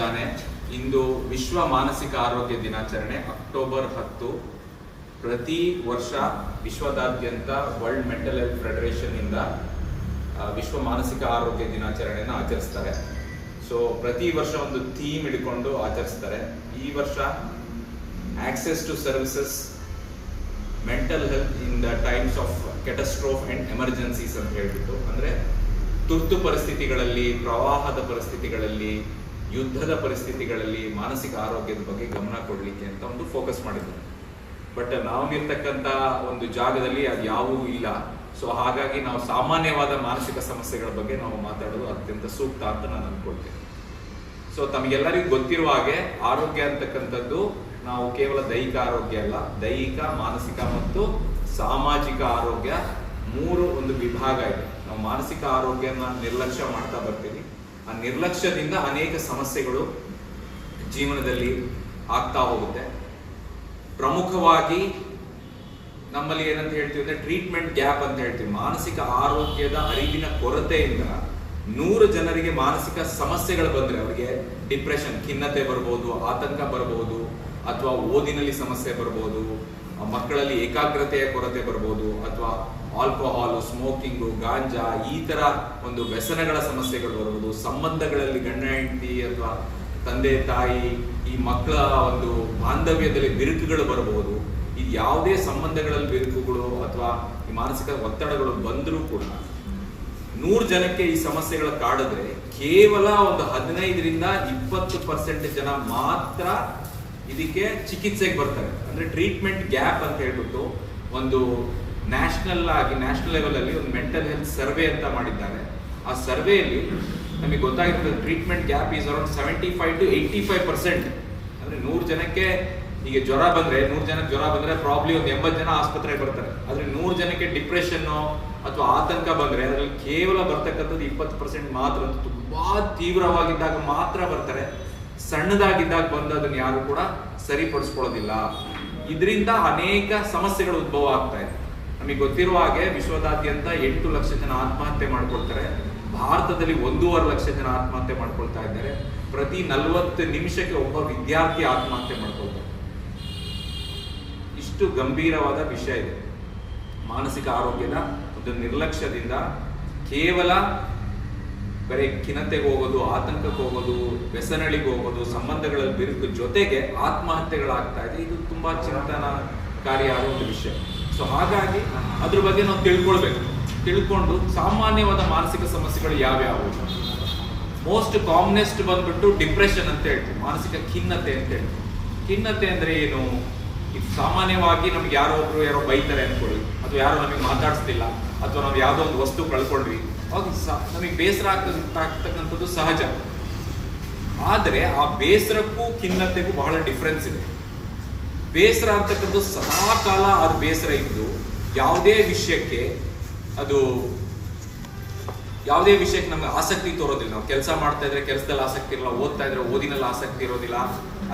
ಮುಂಜಾನೆ ಇಂದು ವಿಶ್ವ ಮಾನಸಿಕ ಆರೋಗ್ಯ ದಿನಾಚರಣೆ, ಅಕ್ಟೋಬರ್ ಹತ್ತು. ಪ್ರತಿ ವರ್ಷ ವಿಶ್ವದಾದ್ಯಂತ ವರ್ಲ್ಡ್ ಮೆಂಟಲ್ ಹೆಲ್ತ್ ಫೆಡರೇಷನ್ ಇಂದ ವಿಶ್ವ ಮಾನಸಿಕ ಆರೋಗ್ಯ ದಿನಾಚರಣೆಯನ್ನು ಆಚರಿಸ್ತಾರೆ. ಸೊ, ಪ್ರತಿ ವರ್ಷ ಒಂದು ಥೀಮ್ ಇಡ್ಕೊಂಡು ಆಚರಿಸ್ತಾರೆ. ಈ ವರ್ಷ access to services mental health in the times of catastrophe and emergencies ಅಂತ ಹೇಳ್ಬಿಟ್ಟು, ಅಂದ್ರೆ ತುರ್ತು ಪರಿಸ್ಥಿತಿಗಳಲ್ಲಿ, ಪ್ರವಾಹದ ಪರಿಸ್ಥಿತಿಗಳಲ್ಲಿ ಯುದ್ಧದ ಪರಿಸ್ಥಿತಿಗಳಲ್ಲಿ ಮಾನಸಿಕ ಆರೋಗ್ಯದ ಬಗ್ಗೆ ಗಮನ ಕೊಡಲಿಕ್ಕೆ ಅಂತ ಒಂದು ಫೋಕಸ್ ಮಾಡಿದ್ದಾರೆ ಬಟ್ ನಾವಿರ್ತಕ್ಕಂಥ ಒಂದು ಜಾಗದಲ್ಲಿ ಅದು ಯಾವೂ ಇಲ್ಲ. ಸೊ ಹಾಗಾಗಿ ನಾವು ಸಾಮಾನ್ಯವಾದ ಮಾನಸಿಕ ಸಮಸ್ಯೆಗಳ ಬಗ್ಗೆ ನಾವು ಮಾತಾಡೋದು ಅತ್ಯಂತ ಸೂಕ್ತ ಅಂತ ನಾನು ಅನ್ಕೊಳ್ತೇನೆ. ಸೊ ತಮಗೆಲ್ಲರಿಗೂ ಗೊತ್ತಿರುವ ಹಾಗೆ ಆರೋಗ್ಯ ಅಂತಕ್ಕಂಥದ್ದು ನಾವು ಕೇವಲ ದೈಹಿಕ ಆರೋಗ್ಯ ಅಲ್ಲ, ದೈಹಿಕ, ಮಾನಸಿಕ ಮತ್ತು ಸಾಮಾಜಿಕ ಆರೋಗ್ಯ ಮೂರು ಒಂದು ವಿಭಾಗ ಇದೆ. ನಾವು ಮಾನಸಿಕ ಆರೋಗ್ಯನ ನಿರ್ಲಕ್ಷ್ಯ ಮಾಡ್ತಾ ಬರ್ತೀವಿ. ಆ ನಿರ್ಲಕ್ಷ್ಯದಿಂದ ಅನೇಕ ಸಮಸ್ಯೆಗಳು ಜೀವನದಲ್ಲಿ ಆಗ್ತಾ ಹೋಗುತ್ತೆ. ಪ್ರಮುಖವಾಗಿ ನಮ್ಮಲ್ಲಿ ಏನಂತ ಹೇಳ್ತೀವಿ ಅಂದ್ರೆ ಟ್ರೀಟ್ಮೆಂಟ್ ಗ್ಯಾಪ್ ಅಂತ ಹೇಳ್ತೀವಿ. ಮಾನಸಿಕ ಆರೋಗ್ಯದ ಅರಿವಿನ ಕೊರತೆಯಿಂದ ನೂರು ಜನರಿಗೆ ಮಾನಸಿಕ ಸಮಸ್ಯೆಗಳು ಬಂದ್ರೆ ಅವರಿಗೆ ಡಿಪ್ರೆಷನ್ ಖಿನ್ನತೆ ಬರ್ಬೋದು, ಆತಂಕ ಬರಬಹುದು ಅಥವಾ ಓದಿನಲ್ಲಿ ಸಮಸ್ಯೆ ಬರ್ಬೋದು ಆ ಮಕ್ಕಳಲ್ಲಿ ಏಕಾಗ್ರತೆಯ ಕೊರತೆ ಬರ್ಬೋದು, ಅಥವಾ ಆಲ್ಕೋಹಾಲ್, ಸ್ಮೋಕಿಂಗು, ಗಾಂಜಾ, ಈ ತರ ಒಂದು ವ್ಯಸನಗಳ ಸಮಸ್ಯೆಗಳು ಬರುವುದು, ಸಂಬಂಧಗಳಲ್ಲಿ ಗಂಡ, ಹೆಂಡತಿ ಅಥವಾ ತಂದೆ, ತಾಯಿ, ಈ ಮಕ್ಕಳ ಒಂದು ಬಾಂಧವ್ಯದಲ್ಲಿ ಬಿರುಕುಗಳು ಬರಬಹುದು. ಇದು ಯಾವುದೇ ಸಂಬಂಧಗಳಲ್ಲಿ ಬಿರುಕುಗಳು ಅಥವಾ ಈ ಮಾನಸಿಕ ಒತ್ತಡಗಳು ಬಂದರೂ ಕೂಡ ನೂರು ಜನಕ್ಕೆ ಈ ಸಮಸ್ಯೆಗಳು ಕಾಡಿದ್ರೆ ಕೇವಲ ಒಂದು ಹದಿನೈದರಿಂದ ಇಪ್ಪತ್ತು ಪರ್ಸೆಂಟ್ ಜನ ಮಾತ್ರ ಇದಕ್ಕೆ ಚಿಕಿತ್ಸೆಗೆ ಬರ್ತಾರೆ. ಅಂದ್ರೆ ಟ್ರೀಟ್ಮೆಂಟ್ ಗ್ಯಾಪ್ ಅಂತ ಹೇಳ್ಬಿಟ್ಟು ಒಂದು ನ್ಯಾಷನಲ್ ಆಗಿ, ನ್ಯಾಷನಲ್ ಲೆವೆಲ್ ಅಲ್ಲಿ ಒಂದು ಮೆಂಟಲ್ ಹೆಲ್ತ್ ಸರ್ವೆ ಅಂತ ಮಾಡಿದ್ದಾರೆ. ಆ ಸರ್ವೆಯಲ್ಲಿ ನಮಗೆ ಗೊತ್ತಾಗಿರ್ತದೆ treatment gap is around seventy five to eighty five percent ಅಂದ್ರೆ ನೂರು ಜನಕ್ಕೆ ಈಗ ಜ್ವರ ಬಂದ್ರೆ, ನೂರು ಜನಕ್ಕೆ ಜ್ವರ ಬಂದ್ರೆ ಪ್ರಾಬ್ಲಿ ಒಂದು ಎಂಬತ್ತು ಜನ ಆಸ್ಪತ್ರೆಗೆ ಬರ್ತಾರೆ. ಆದರೆ ನೂರು ಜನಕ್ಕೆ ಡಿಪ್ರೆಷನ್ ಅಥವಾ ಆತಂಕ ಬಂದ್ರೆ ಅದರಲ್ಲಿ ಕೇವಲ ಬರ್ತಕ್ಕಂಥದ್ದು ಇಪ್ಪತ್ತು ಪರ್ಸೆಂಟ್ ಮಾತ್ರ ತುಂಬ ತುಂಬಾ ತೀವ್ರವಾಗಿದ್ದಾಗ ಮಾತ್ರ ಬರ್ತಾರೆ. ಸಣ್ಣದಾಗಿದ್ದಾಗ ಬಂದು ಅದನ್ನ ಯಾರು ಕೂಡ ಸರಿಪಡಿಸ್ಕೊಳ್ಳೋದಿಲ್ಲ. ಇದರಿಂದ ಅನೇಕ ಸಮಸ್ಯೆಗಳು ಉದ್ಭವ ಆಗ್ತಾ ಇದೆ. ನಮಗೆ ಗೊತ್ತಿರುವ ಹಾಗೆ ವಿಶ್ವದಾದ್ಯಂತ ಎಂಟು ಲಕ್ಷ ಜನ ಆತ್ಮಹತ್ಯೆ ಮಾಡ್ಕೊಳ್ತಾರೆ. ಭಾರತದಲ್ಲಿ ಒಂದೂವರೆ ಲಕ್ಷ ಜನ ಆತ್ಮಹತ್ಯೆ ಮಾಡ್ಕೊಳ್ತಾ ಇದ್ದಾರೆ. ಪ್ರತಿ ನಲವತ್ತು ನಿಮಿಷಕ್ಕೆ ಒಬ್ಬ ವಿದ್ಯಾರ್ಥಿ ಆತ್ಮಹತ್ಯೆ ಮಾಡ್ಕೊಳ್ತಾರೆ ಇಷ್ಟು ಗಂಭೀರವಾದ ವಿಷಯ ಇದೆ. ಮಾನಸಿಕ ಆರೋಗ್ಯದ ಒಂದು ನಿರ್ಲಕ್ಷ್ಯದಿಂದ ಕೇವಲ ಬರೀ ಖಿನತೆಗೆ ಹೋಗೋದು, ಆತಂಕಕ್ಕೆ ಹೋಗೋದು ವ್ಯಸನಳಿಗೆ ಹೋಗೋದು, ಸಂಬಂಧಗಳಲ್ಲಿ ಬಿರುಕು ಜೊತೆಗೆ ಆತ್ಮಹತ್ಯೆಗಳಾಗ್ತಾ ಇದೆ. ಇದು ತುಂಬಾ ಚಿಂತನಕಾರಿಯಾದ ಒಂದು ವಿಷಯ. ಸೊ ಹಾಗಾಗಿ ಅದ್ರ ಬಗ್ಗೆ ನಾವು ತಿಳ್ಕೊಳ್ಬೇಕು. ತಿಳ್ಕೊಂಡು ಸಾಮಾನ್ಯವಾದ ಮಾನಸಿಕ ಸಮಸ್ಯೆಗಳು ಯಾವ್ಯಾವು? ಮೋಸ್ಟ್ ಕಾಮನೆಸ್ಟ್ ಬಂದ್ಬಿಟ್ಟು ಡಿಪ್ರೆಷನ್ ಅಂತ ಹೇಳ್ತೀವಿ. ಮಾನಸಿಕ ಖಿನ್ನತೆ ಅಂತ ಹೇಳ್ತೀವಿ. ಖಿನ್ನತೆ ಅಂದ್ರೆ ಏನು? ಈಗ ಸಾಮಾನ್ಯವಾಗಿ ನಮ್ಗೆ ಯಾರೋ ಒಬ್ರು ಯಾರೋ ಬೈತಾರೆ ಅನ್ಕೊಳ್ಳಿ ಅಥವಾ ಯಾರೋ ನಮಗೆ ಮಾತಾಡಿಸ್ತಿಲ್ಲ. ಅಥವಾ ನಾವು ಯಾವುದೋ ಒಂದು ವಸ್ತು ಕಳ್ಕೊಂಡ್ವಿ. ಅವಾಗ ನಮಗೆ ಬೇಸರ ಆಗ್ತಕ್ಕಂಥದ್ದು ಸಹಜ. ಆದರೆ ಆ ಬೇಸರಕ್ಕೂ ಖಿನ್ನತೆಗೂ ಬಹಳ ಡಿಫ್ರೆನ್ಸ್ ಇದೆ. ಬೇಸರ ಅಂತಕ್ಕಂಥದ್ದು ಸದಾ ಕಾಲ ಅದು ಬೇಸರ ಇದ್ದು ಯಾವುದೇ ವಿಷಯಕ್ಕೆ ಅದು ಯಾವುದೇ ವಿಷಯಕ್ಕೆ ನಮ್ಗೆ ಆಸಕ್ತಿ ತೋರೋದಿಲ್ಲ. ನಾವು ಕೆಲಸ ಮಾಡ್ತಾ ಇದ್ರೆ ಕೆಲಸದಲ್ಲಿ ಆಸಕ್ತಿ ಇರಲ್ಲ, ಓದ್ತಾ ಇದ್ರೆ ಓದಿನಲ್ಲಿ ಆಸಕ್ತಿ ಇರೋದಿಲ್ಲ.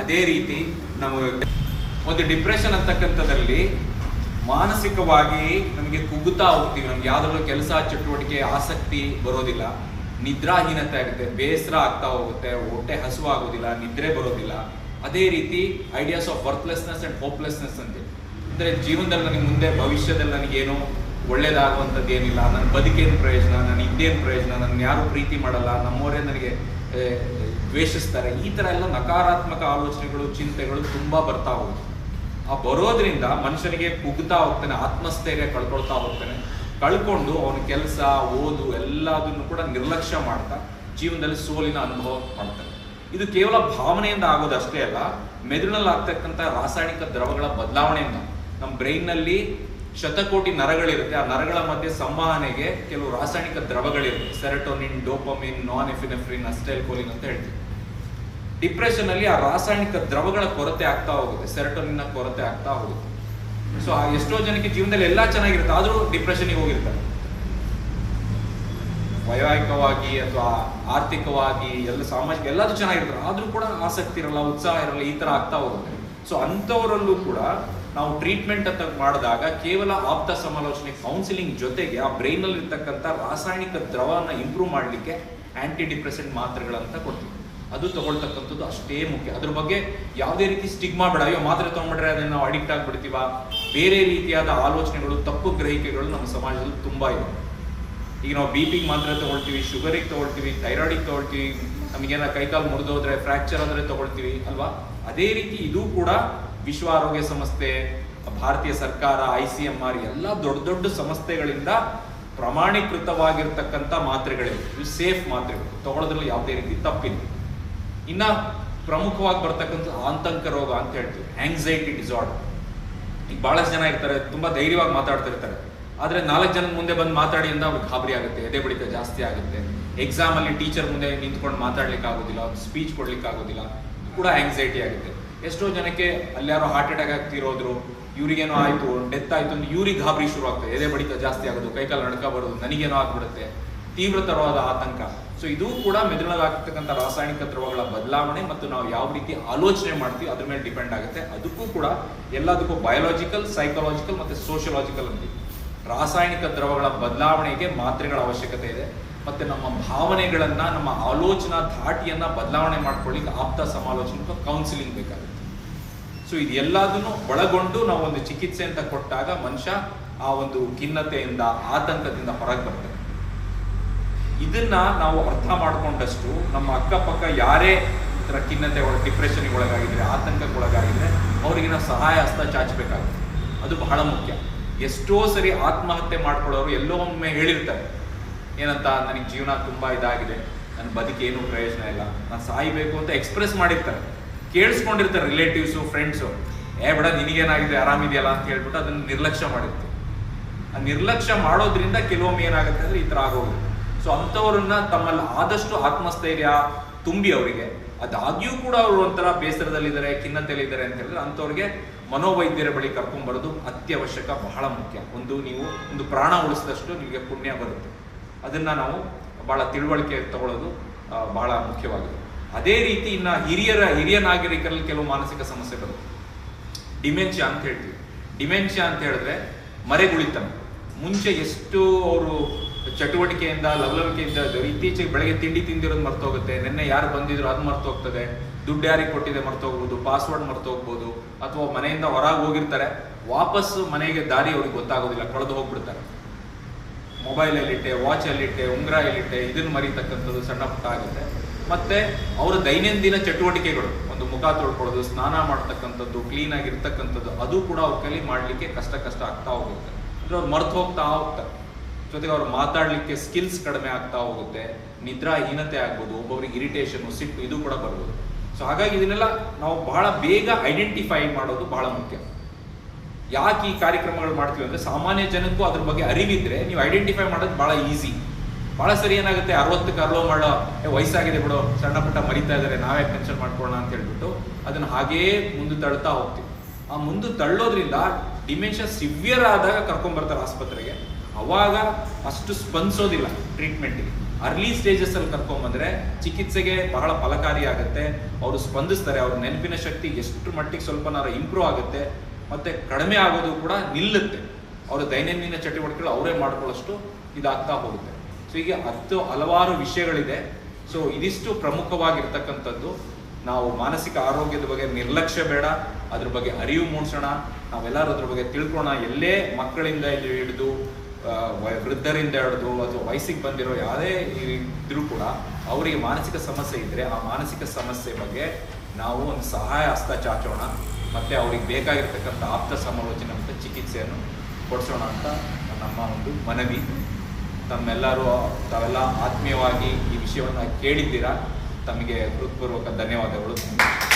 ಅದೇ ರೀತಿ ನಾವು ಒಂದು ಡಿಪ್ರೆಷನ್ ಅಂತಕ್ಕಂಥದ್ರಲ್ಲಿ ಮಾನಸಿಕವಾಗಿ ನಮಗೆ ಕುಗ್ಗುತ್ತಾ ಹೋಗ್ತೀವಿ. ನಮ್ಗೆ ಯಾವ್ದಾದ್ರು ಕೆಲಸ, ಚಟುವಟಿಕೆ, ಆಸಕ್ತಿ ಬರೋದಿಲ್ಲ. ನಿದ್ರಾಹೀನತೆ ಆಗುತ್ತೆ, ಬೇಸರ ಆಗ್ತಾ ಹೋಗುತ್ತೆ, ಹೊಟ್ಟೆ ಹಸುವಾಗೋದಿಲ್ಲ, ನಿದ್ರೆ ಬರೋದಿಲ್ಲ. ಅದೇ ರೀತಿ ideas of worthlessness and hopelessness ಅಂತ. ಅಂದ್ರೆ ಜೀವನದಲ್ಲಿ ನನಗೆ ಮುಂದೆ, ಭವಿಷ್ಯದಲ್ಲಿ ನನಗೇನು ಒಳ್ಳೇದಾಗುವಂಥದ್ದು ಏನಿಲ್ಲ ನನ್ನ ಬದುಕೇನು ಪ್ರಯೋಜನ, ನನ್ನ ಇದ್ದೇನು ಪ್ರಯೋಜನ ನನ್ನ ಯಾರು ಪ್ರೀತಿ ಮಾಡಲ್ಲ, ನಮ್ಮವರೇ ನನಗೆ ದ್ವೇಷಿಸ್ತಾರೆ. ಈ ಥರ ಎಲ್ಲ ನಕಾರಾತ್ಮಕ ಆಲೋಚನೆಗಳು, ಚಿಂತೆಗಳು ತುಂಬ ಬರ್ತಾ ಹೋಗುತ್ತೆ. ಆ ಬರೋದ್ರಿಂದ ಮನುಷ್ಯನಿಗೆ ಕುಗ್ತಾ ಹೋಗ್ತಾನೆ, ಆತ್ಮಸ್ಥೈರ್ಯ ಕಳ್ಕೊಳ್ತಾ ಹೋಗ್ತಾನೆ. ಕಳ್ಕೊಂಡು ಅವನ ಕೆಲಸ, ಓದು ಎಲ್ಲದನ್ನು ಕೂಡ ನಿರ್ಲಕ್ಷ್ಯ ಮಾಡ್ತಾ ಜೀವನದಲ್ಲಿ ಸೋಲಿನ ಅನುಭವ ಮಾಡ್ತಾನೆ. ಇದು ಕೇವಲ ಭಾವನೆಯಿಂದ ಆಗೋದಷ್ಟೇ ಅಲ್ಲ ಮೆದುಳಿನಲ್ಲಿ ಆಗ್ತಕ್ಕಂಥ ರಾಸಾಯನಿಕ ದ್ರವಗಳ ಬದಲಾವಣೆಯಿಂದ. ನಮ್ಮ ಬ್ರೈನ್ನಲ್ಲಿ ಶತಕೋಟಿ ನರಗಳಿರುತ್ತೆ, ಆ ನರಗಳ ಮಧ್ಯೆ ಸಂವಹನೆಗೆ ಕೆಲವು ರಾಸಾಯನಿಕ ದ್ರವಗಳಿರುತ್ತೆ. Serotonin, dopamine norepinephrine acetylcholine ಅಂತ ಹೇಳ್ತೀವಿ. ಡಿಪ್ರೆಷನ್ ಅಲ್ಲಿ ಆ ರಾಸಾಯನಿಕ ದ್ರವಗಳ ಕೊರತೆ ಆಗ್ತಾ ಹೋಗುತ್ತೆ ಸೆರೆಟೋನಿನ್ ಕೊರತೆ ಆಗ್ತಾ ಹೋಗುತ್ತೆ. ಸೊ ಎಷ್ಟೋ ಜನಕ್ಕೆ ಜೀವನದಲ್ಲಿ ಎಲ್ಲ ಚೆನ್ನಾಗಿರುತ್ತೆ, ಆದರೂ ಡಿಪ್ರೆಷನ್ಗೆ ಹೋಗಿರ್ತಾರೆ. ವೈವಾಹಿಕವಾಗಿ ಅಥವಾ ಆರ್ಥಿಕವಾಗಿ ಎಲ್ಲ ಸಾಮಾಜಿಕ ಎಲ್ಲರೂ ಚೆನ್ನಾಗಿರ್ತಾರೆ. ಆದರೂ ಕೂಡ ಆಸಕ್ತಿ ಇರಲ್ಲ, ಉತ್ಸಾಹ ಇರಲ್ಲ, ಈ ತರ ಆಗ್ತಾ ಹೋಗುತ್ತೆ. ಸೊ ಅಂಥವರಲ್ಲೂ ಕೂಡ ನಾವು ಟ್ರೀಟ್ಮೆಂಟ್ ಅಂತ ಮಾಡಿದಾಗ ಕೇವಲ ಆಪ್ತ ಸಮಾಲೋಚನೆ ಕೌನ್ಸಿಲಿಂಗ್ ಜೊತೆಗೆ ಆ ಬ್ರೈನ್ ಅಲ್ಲಿ ಇರ್ತಕ್ಕಂಥ ರಾಸಾಯನಿಕ ದ್ರವನ ಇಂಪ್ರೂವ್ ಮಾಡಲಿಕ್ಕೆ ಆಂಟಿ ಡಿಪ್ರೆಸೆಂಟ್ ಮಾತ್ರೆಗಳಂತ ಕೊಡ್ತೀವಿ. ಅದು ತಗೊಳ್ತಕ್ಕಂಥದ್ದು ಅಷ್ಟೇ ಮುಖ್ಯ. ಅದ್ರ ಬಗ್ಗೆ ಯಾವುದೇ ರೀತಿ ಸ್ಟಿಗ್ಮಾ ಬೇಡ. ಅಯ್ಯೋ, ಮಾತ್ರೆ ತೊಗೊಂಡ್ರೆ ಅದನ್ನ ನಾವು ಅಡಿಕ್ಟ್ ಆಗಿಬಿಡ್ತೀವ? ಬೇರೆ ರೀತಿಯಾದ ಆಲೋಚನೆಗಳು, ತಪ್ಪು ಗ್ರಹಿಕೆಗಳು ನಮ್ಮ ಸಮಾಜದಲ್ಲಿ ತುಂಬಾ ಇದೆ. ಈಗ ನಾವು ಬಿ ಪಿಗೆ ಮಾತ್ರೆ ತಗೊಳ್ತೀವಿ ಶುಗರಿಗೆ ತಗೊಳ್ತೀವಿ ಥೈರಾಯ್ಡಿಗೆ ತಗೊಳ್ತೀವಿ ನಮಗೇನ ಕೈಕಾಲು ಮುರಿದೋದ್ರೆ ಫ್ರಾಕ್ಚರ್ ಅಂದ್ರೆ ತಗೊಳ್ತೀವಿ, ಅಲ್ವಾ? ಅದೇ ರೀತಿ ಇದು ಕೂಡ ವಿಶ್ವ ಆರೋಗ್ಯ ಸಂಸ್ಥೆ, ಭಾರತೀಯ ಸರ್ಕಾರ ಐ ಸಿ ಎಂ ಆರ್ ಎಲ್ಲ ದೊಡ್ಡ ದೊಡ್ಡ ಸಂಸ್ಥೆಗಳಿಂದ ಪ್ರಮಾಣೀಕೃತವಾಗಿರ್ತಕ್ಕಂಥ ಮಾತ್ರೆಗಳಿವೆ. ಇದು ಸೇಫ್ ಮಾತ್ರೆಗಳು. ತಗೊಳ್ಳೋದ್ರಲ್ಲಿ ಯಾವುದೇ ರೀತಿ ತಪ್ಪಿಲ್ಲ. ಇನ್ನ ಪ್ರಮುಖವಾಗಿ ಬರ್ತಕ್ಕಂಥ ಆತಂಕ ರೋಗ ಅಂತ ಹೇಳ್ತೀವಿ. ಆಂಗ್ಸೈಟಿ ಡಿಸಾರ್ಡರ್ ಈಗ ಬಹಳಷ್ಟು ಜನ ಇರ್ತಾರೆ, ತುಂಬಾ ಧೈರ್ಯವಾಗಿ ಮಾತಾಡ್ತಿರ್ತಾರೆ. ಆದ್ರೆ ನಾಲ್ಕು ಜನ ಮುಂದೆ ಬಂದು ಮಾತಾಡಿ ಅಂತ ಅವ್ರಿಗೆ ಗಾಬರಿ ಆಗುತ್ತೆ, ಎದೆ ಬಡಿತ ಜಾಸ್ತಿ ಆಗುತ್ತೆ. ಎಕ್ಸಾಮ್ ಅಲ್ಲಿ ಟೀಚರ್ ಮುಂದೆ ನಿಂತ್ಕೊಂಡು ಮಾತಾಡ್ಲಿಕ್ಕೆ ಆಗೋದಿಲ್ಲ ಸ್ಪೀಚ್ ಕೊಡ್ಲಿಕ್ಕೆ ಆಗೋದಿಲ್ಲ, ಕೂಡ ಆಂಗ್ಸೈಟಿ ಆಗುತ್ತೆ. ಎಷ್ಟೋ ಜನಕ್ಕೆ ಅಲ್ಲಿ ಯಾರೋ ಹಾರ್ಟ್ ಅಟ್ಯಾಕ್ ಆಗ್ತಿರೋದ್ರು, ಇವ್ರಿಗೇನೋ ಆಯಿತು ಡೆತ್ ಆಯಿತು ಅಂದ್ರೆ ಇವ್ರಿಗೆ ಗಾಬರಿ ಶುರು ಆಗ್ತದೆ. ಎದೆ ಬಡಿತ ಜಾಸ್ತಿ ಆಗೋದು, ಕೈಕಾಲು ನಡ್ಕ ಬರೋದು, ನನಗೇನೋ ಆಗ್ಬಿಡುತ್ತೆ. ತೀವ್ರತರವಾದ ಆತಂಕ. ಸೊ ಇದು ಕೂಡ ಮೆದುಳಲ್ಲಿ ಆಗ್ತಕ್ಕಂಥ ರಾಸಾಯನಿಕ ದ್ರವಗಳ ಬದಲಾವಣೆ ಮತ್ತು ನಾವು ಯಾವ ರೀತಿ ಆಲೋಚನೆ ಮಾಡ್ತೀವಿ, ಅದ್ರ ಮೇಲೆ ಡಿಪೆಂಡ್ ಆಗುತ್ತೆ. ಅದಕ್ಕೂ ಕೂಡ ಎಲ್ಲದಕ್ಕೂ ಬಯೋಲಾಜಿಕಲ್ ಸೈಕಲಾಜಿಕಲ್ ಮತ್ತೆ ಸೋಷಿಯಲಾಜಿಕಲ್ ಅಂತೀವಿ ರಾಸಾಯನಿಕ ದ್ರವಗಳ ಬದಲಾವಣೆಗೆ ಮಾತ್ರೆಗಳ ಅವಶ್ಯಕತೆ ಇದೆ. ಮತ್ತೆ ನಮ್ಮ ಭಾವನೆಗಳನ್ನು, ನಮ್ಮ ಆಲೋಚನಾ ಧಾಟಿಯನ್ನು ಬದಲಾವಣೆ ಮಾಡ್ಕೊಳ್ಳಿಕ್ಕೆ ಆಪ್ತ ಸಮಾಲೋಚನೆ ಕೌನ್ಸಿಲಿಂಗ್ ಬೇಕಾಗುತ್ತೆ. ಸೊ ಇದೆಲ್ಲದನ್ನು ಒಳಗೊಂಡು ನಾವು ಒಂದು ಚಿಕಿತ್ಸೆ ಅಂತ ಕೊಟ್ಟಾಗ ಮನುಷ್ಯ ಆ ಒಂದು ಖಿನ್ನತೆಯಿಂದ, ಆತಂಕದಿಂದ ಹೊರಗೆ ಬರ್ತದೆ ಇದನ್ನ ನಾವು ಅರ್ಥ ಮಾಡಿಕೊಂಡಷ್ಟು ನಮ್ಮ ಅಕ್ಕಪಕ್ಕ ಯಾರೇ ಇತರ ಖಿನ್ನತೆ ಒಳಗೆ ಡಿಪ್ರೆಷನ್ಗೆ ಒಳಗಾಗಿದ್ರೆ, ಆತಂಕಕ್ಕೆ ಒಳಗಾಗಿದ್ರೆ, ಅವರಿಗೆ ನಾವು ಸಹಾಯ ಹಸ್ತ ಚಾಚಬೇಕಾಗುತ್ತೆ. ಅದು ಬಹಳ ಮುಖ್ಯ. ಎಷ್ಟೋ ಸರಿ ಆತ್ಮಹತ್ಯೆ ಮಾಡ್ಕೊಳ್ಳೋರು ಎಲ್ಲೋ ಒಮ್ಮೆ ಹೇಳಿರ್ತಾರೆ, ಏನಂತ, ನನಗೆ ಜೀವನ ತುಂಬ ಇದಾಗಿದೆ ನನ್ನ ಬದುಕೇನು ಪ್ರಯೋಜನ ಇಲ್ಲ, ನಾನು ಸಾಯ್ಬೇಕು ಅಂತ ಎಕ್ಸ್ಪ್ರೆಸ್ ಮಾಡಿರ್ತಾರೆ. ಕೇಳಿಸ್ಕೊಂಡಿರ್ತಾರೆ ರಿಲೇಟಿವ್ಸು ಫ್ರೆಂಡ್ಸು ಏ ಬೇಡ, ನಿನಗೇನಾಗಿದೆ, ಆರಾಮಿದೆಯಲ್ಲ? ಅಂತ ಹೇಳ್ಬಿಟ್ಟು ಅದನ್ನು ನಿರ್ಲಕ್ಷ್ಯ ಮಾಡಿರ್ತೀವಿ ಆ ನಿರ್ಲಕ್ಷ್ಯ ಮಾಡೋದ್ರಿಂದ ಕೆಲವೊಮ್ಮೆ ಏನಾಗುತ್ತೆ ಅಂದರೆ ಈ ಥರ ಆಗೋಗುತ್ತೆ. ಸೊ ಅಂಥವ್ರನ್ನ ತಮ್ಮಲ್ಲಿ ಆದಷ್ಟು ಆತ್ಮಸ್ಥೈರ್ಯ ತುಂಬಿ ಅವರಿಗೆ. ಅದಾಗ್ಯೂ ಕೂಡ ಅವರು ಒಂಥರ ಬೇಸರದಲ್ಲಿದ್ದಾರೆ, ಖಿನ್ನತೆಯಲ್ಲಿದ್ದಾರೆ ಅಂತ ಹೇಳಿದ್ರೆ ಅಂಥವ್ರಿಗೆ ಮನೋವೈದ್ಯರ ಬಳಿ ಕರ್ಕೊಂಡ್ಬರೋದು ಅತ್ಯವಶ್ಯಕ, ಬಹಳ ಮುಖ್ಯ. ಒಂದು ನೀವು ಒಂದು ಪ್ರಾಣ ಉಳಿಸಿದಷ್ಟು ನಿಮಗೆ ಪುಣ್ಯ ಬರುತ್ತೆ. ಅದನ್ನ ನಾವು ಬಹಳ ತಿಳುವಳಿಕೆ ತಗೊಳ್ಳೋದು ಬಹಳ ಮುಖ್ಯವಾಗಿದೆ. ಅದೇ ರೀತಿ ಇನ್ನ ಹಿರಿಯರ, ಹಿರಿಯ ನಾಗರಿಕರಲ್ಲಿ ಕೆಲವು ಮಾನಸಿಕ ಸಮಸ್ಯೆಗಳು. ಡಿಮೆನ್ಷಿಯಾ ಅಂತ ಹೇಳ್ತೀವಿ. ಡಿಮೆನ್ಷಿಯಾ ಅಂತ ಹೇಳಿದ್ರೆ ಮರೆಗುಳಿತನ. ಮುಂಚೆ ಎಷ್ಟು ಅವರು ಚಟುವಟಿಕೆಯಿಂದ, ಲವಲವಿಕೆಯಿಂದ ಇತ್ತೀಚೆಗೆ ಬೆಳಗ್ಗೆ ತಿಂಡಿ ತಿಂದಿರೋದು ಮರ್ತೋಗುತ್ತೆ. ನಿನ್ನೆ ಯಾರು ಬಂದಿದ್ರು ಅದು ಮರ್ತೋಗ್ತದೆ. ದುಡ್ಡು ಯಾರಿಗೆ ಕೊಟ್ಟಿದೆ ಮರ್ತೋಗ್ಬೋದು ಪಾಸ್ವರ್ಡ್ ಮರ್ತೋಗ್ಬೋದು, ಅಥವಾ ಮನೆಯಿಂದ ಹೊರಗೆ ಹೋಗಿರ್ತಾರೆ. ವಾಪಸ್ ಮನೆಗೆ ದಾರಿ ಅವ್ರಿಗೆ ಗೊತ್ತಾಗೋದಿಲ್ಲ, ಕಳೆದು ಹೋಗ್ಬಿಡ್ತಾರೆ. ಮೊಬೈಲಲ್ಲಿಟ್ಟೆ ವಾಚಲ್ಲಿಟ್ಟೆ ಉಂಗ್ರ ಎಲ್ಲಿಟ್ಟೆ ಇದನ್ನು ಮರಿತಕ್ಕಂಥದ್ದು ಸಣ್ಣ ಪುಟ್ಟ ಆಗುತ್ತೆ. ಮತ್ತೆ ಅವರ ದೈನಂದಿನ ಚಟುವಟಿಕೆಗಳು, ಒಂದು ಮುಖ ತೊಳ್ಕೊಳ್ಳೋದು, ಸ್ನಾನ ಮಾಡ್ತಕ್ಕಂಥದ್ದು ಕ್ಲೀನ್ ಆಗಿರ್ತಕ್ಕಂಥದ್ದು, ಅದು ಕೂಡ ಅವ್ರ ಕೈಲಿ ಮಾಡಲಿಕ್ಕೆ ಕಷ್ಟ ಕಷ್ಟ ಆಗ್ತಾ ಹೋಗುತ್ತೆ. ಅಂದ್ರೆ ಅವ್ರು ಮರ್ತು ಹೋಗ್ತಾ ಹೋಗ್ತಾರೆ. ಜೊತೆಗೆ ಅವ್ರು ಮಾತಾಡಲಿಕ್ಕೆ ಸ್ಕಿಲ್ಸ್ ಕಡಿಮೆ ಆಗ್ತಾ ಹೋಗುತ್ತೆ, ನಿದ್ರಾಹೀನತೆ ಆಗ್ಬೋದು, ಒಬ್ಬೊಬ್ರಿಗೆ ಇರಿಟೇಷನ್ ಸಿಟ್ಟು ಇದು ಕೂಡ ಬರ್ಬೋದು. ಸೊ ಹಾಗಾಗಿ ಇದನ್ನೆಲ್ಲ ನಾವು ಬಹಳ ಬೇಗ ಐಡೆಂಟಿಫೈ ಮಾಡೋದು ಬಹಳ ಮುಖ್ಯ. ಯಾಕೆ ಈ ಕಾರ್ಯಕ್ರಮಗಳು ಮಾಡ್ತೀವಿ ಅಂದ್ರೆ ಸಾಮಾನ್ಯ ಜನಕ್ಕೂ ಅದ್ರ ಬಗ್ಗೆ ಅರಿವಿದ್ರೆ ನೀವು ಐಡೆಂಟಿಫೈ ಮಾಡೋದು ಬಹಳ ಈಸಿ ಬಹಳ ಸರಿ ಏನಾಗುತ್ತೆ, ಅರವತ್ತಕ್ಕೆ ಅರ್ಲೋ ಮಾಡೋ ವಯಸ್ಸಾಗಿದೆ ಬಿಡೋ, ಸಣ್ಣ ಪುಟ್ಟ ಮರಿತಾ ಇದ್ದಾರೆ ನಾವೇ ಟೆನ್ಷನ್ ಮಾಡ್ಕೊಳ್ಳೋಣ ಅಂತ ಹೇಳ್ಬಿಟ್ಟು ಅದನ್ನ ಹಾಗೇ ಮುಂದೆ ತಳ್ತಾ ಹೋಗ್ತೀವಿ. ಆ ಮುಂದೆ ತಳ್ಳೋದ್ರಿಂದ ಡಿಮೆನ್ಷನ್ ಸಿವಿಯರ್ ಆದಾಗ ಕರ್ಕೊಂಡ್ ಬರ್ತಾರೆ ಆಸ್ಪತ್ರೆಗೆ. ಅವಾಗ ಅಷ್ಟು ಸ್ಪಂದಿಸೋದಿಲ್ಲ ಟ್ರೀಟ್ಮೆಂಟ್ಗೆ ಅರ್ಲಿ ಸ್ಟೇಜಸ್ ಅಲ್ಲಿ ಕರ್ಕೊಂಬಂದ್ರೆ ಚಿಕಿತ್ಸೆಗೆ ಬಹಳ ಫಲಕಾರಿ ಆಗುತ್ತೆ ಅವರು ಸ್ಪಂದಿಸ್ತಾರೆ, ಅವ್ರ ನೆನಪಿನ ಶಕ್ತಿ ಎಷ್ಟು ಮಟ್ಟಿಗೆ ಸ್ವಲ್ಪನಾರ ಇಂಪ್ರೂವ್ ಆಗುತ್ತೆ. ಮತ್ತೆ ಕಡಿಮೆ ಆಗೋದು ಕೂಡ ನಿಲ್ಲುತ್ತೆ. ಅವರ ದೈನಂದಿನ ಚಟುವಟಿಕೆಗಳು ಅವರೇ ಮಾಡ್ಕೊಳ್ಳೋಷ್ಟು ಇದಾಗ್ತಾ ಹೋಗುತ್ತೆ. ಸೊ ಹೀಗೆ ಹತ್ತು ಹಲವಾರು ವಿಷಯಗಳಿದೆ. ಸೊ ಇದಿಷ್ಟು ಪ್ರಮುಖವಾಗಿರ್ತಕ್ಕಂಥದ್ದು. ನಾವು ಮಾನಸಿಕ ಆರೋಗ್ಯದ ಬಗ್ಗೆ ನಿರ್ಲಕ್ಷ್ಯ ಬೇಡ. ಅದ್ರ ಬಗ್ಗೆ ಅರಿವು ಮೂಡಿಸೋಣ. ನಾವೆಲ್ಲರೂ ಅದ್ರ ಬಗ್ಗೆ ತಿಳ್ಕೊಳ ಎಲ್ಲೇ ಮಕ್ಕಳಿಂದ ಹಿಡಿದು ವೃದ್ಧರಿಂದ ಹಿಡಿದು ಅಥವಾ ವಯಸ್ಸಿಗೆ ಬಂದಿರೋ ಯಾವುದೇ ಇದ್ರೂ ಕೂಡ ಅವರಿಗೆ ಮಾನಸಿಕ ಸಮಸ್ಯೆ ಇದ್ದರೆ ಆ ಮಾನಸಿಕ ಸಮಸ್ಯೆ ಬಗ್ಗೆ ನಾವು ಒಂದು ಸಹಾಯ ಹಸ್ತ ಚಾಚೋಣ. ಮತ್ತು ಅವ್ರಿಗೆ ಬೇಕಾಗಿರ್ತಕ್ಕಂಥ ಆಪ್ತ ಸಮಾಲೋಚನೆ ಮತ್ತು ಚಿಕಿತ್ಸೆಯನ್ನು ಕೊಡಿಸೋಣ ಅಂತ ನಮ್ಮ ಒಂದು ಮನವಿ. ತಮ್ಮೆಲ್ಲರೂ, ತಾವೆಲ್ಲ ಆತ್ಮೀಯವಾಗಿ ಈ ವಿಷಯವನ್ನು ಕೇಳಿದ್ದೀರಾ? ತಮಗೆ ಹೃತ್ಪೂರ್ವಕ ಧನ್ಯವಾದಗಳು.